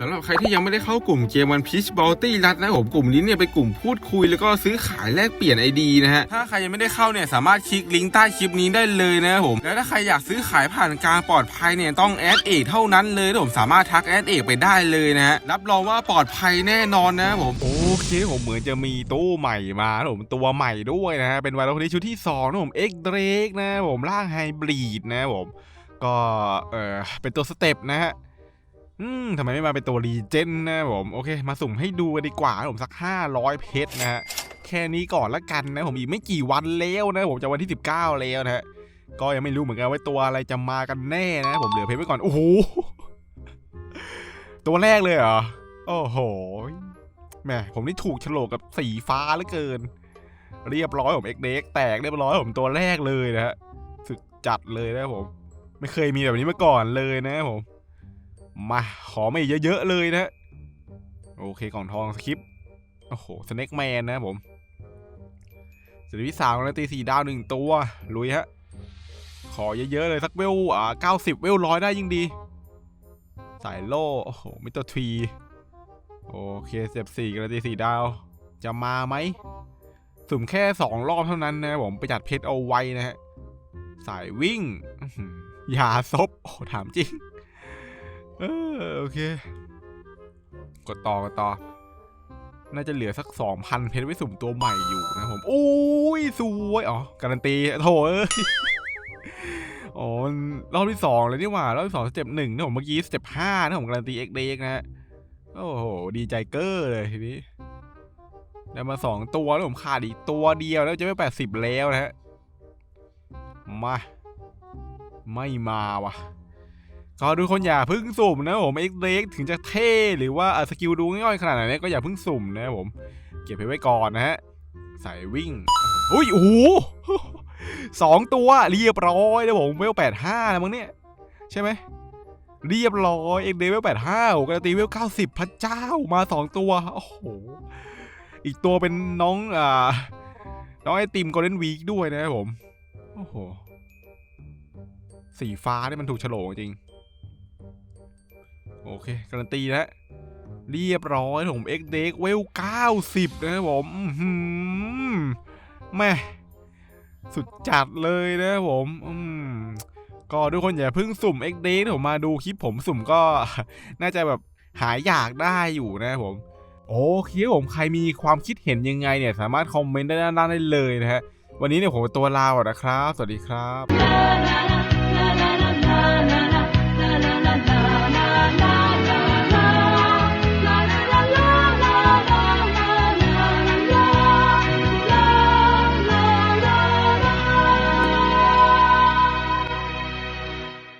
สำหรับใครที่ยังไม่ได้เข้ากลุ่มเกมวันพีชบอลตี้รัดนะผมกลุ่มนี้เนี่ยเป็นกลุ่มพูดคุยแล้วก็ซื้อขายแลกเปลี่ยนไอดีนะฮะถ้าใครยังไม่ได้เข้าเนี่ยสามารถคลิกลิงก์ใต้คลิปนี้ได้เลยนะผมแล้วถ้าใครอยากซื้อขายผ่านการปลอดภัยเนี่ยต้องแอดเอกเท่านั้นเลยผมสามารถทักแอดเอกไปได้เลยนะฮะรับรองว่าปลอดภัยแน่นอนนะผมโอเคผมเหมือนจะมีตู้ใหม่มาผมตัวใหม่ด้วยนะฮะเป็นวาโลคนนี้ชุดที่2นะผมเอ็กเดรกนะผมร่างไฮบริดนะผมก็เออเป็นตัวสเต็ปนะฮะ อืมทำไมไม่มาเป็นตัวรีเจนนะผมโอเค มาสุ่มให้ดูกันดีกว่าผมสัก 500 เพชรนะฮะแค่นี้ก่อนละกันนะผมอีกไม่กี่วันแล้วนะผมจะวันที่ 19 แล้วนะฮะก็ยังไม่รู้เหมือนกันว่าตัวอะไรจะมากันแน่นะผมเหลือเพชรไว้ก่อนโอ้โหตัวแรกเลยเหรอโอ้โหแหมผมนี่ถูกฉลกกับสีฟ้าเหลือเกิน เรียบร้อยผมเอ็กเด็กแตกเรียบร้อยผมตัวแรกเลยนะฮะสุดจัดเลยนะผม ไม่เคยมีแบบนี้มาก่อนเลยนะผม มาขอมาอีกเยอะๆเลยนะ โอเคกล่องทองสคริปโอ้โหสเน็กแมนนะผมสวิสามแล้วตีสี่ดาวหนึ่งตัว ลุยฮะ ขอเยอะๆเลยสักเวลอ่าเก้าสิบเวลร้อยได้ยิ่งดี สายโล่โอ้โหมิเตอร์ทรีโอเคเสียบสี่กระตีสี่ดาว จะมาไหมสุ่มแค่สองรอบเท่านั้นนะผมประหยัดเพชรเอาไว้นะฮะ สายวิ่ง อย่าซบโอ้ถามจริง เออโอเค กดต่อกดต่อ น่าจะเหลือสักสองพันเพชรไว้สุ่มตัวใหม่อยู่นะผมโอ้ยสวยอ๋อการันตีโถเอ้ยอ๋อมันรอบที่สองเลยนี่หว่ารอบที่สองสเต็ปหนึ่งนะผมเมื่อกี้สเต็ปห้านะผมการันตีเอ็กเด็กนะฮะโอ้โหดีใจเกอร์เลยทีนี้ได้มาสองตัวแล้วผมขาดอีกตัวเดียวแล้วจะไม่แปดสิบแล้วนะฮะมา ไม่มาว่ะ ก็ทุกคนอย่าพึ่งสุ่มนะผมเอ็กเล็กถึงจะเท่หรือว่าสกิลดูง่ายขนาดไหนก็อย่าพึ่งสุ่มนะผม เก็บไว้ก่อนนะฮะใส่วิ่งอุ้ยโอ้โหสองตัวเรียบร้อยนะผมเวลแปดห้าแล้วมั้งเนี่ยใช่ไหมเรียบร้อยเอ็กเดเวลแปดห้าโอ้การนตีเวลเก้าสิบพระเจ้ามาสองตัวโอ้โหอีกตัวเป็นน้องอ่าน้องไอติมโกลเด้นวีคด้วยนะครับผม โอ้โห สีฟ้านี่มันถูกโฉลกจริง โอเค การันตีแล้วเรียบร้อยผม X d e เวล90นะครับผมหือแม่สุดจัดเลยนะครับผมอืมก็ทุกคนอย่าเพิ่งสุ่ม X d e ผมมาดูคลิปผมสุ่มก็ น่าจะแบบหายอยากได้อยู่นะครับผม โอเคผมใครมีความคิดเห็นยังไงเนี่ย สามารถคอมเมนต์ได้ด้านล่างได้เลยนะฮะวันนี้เนี่ยผมตัวลาก่อนนะครับ สวัสดีครับ la la la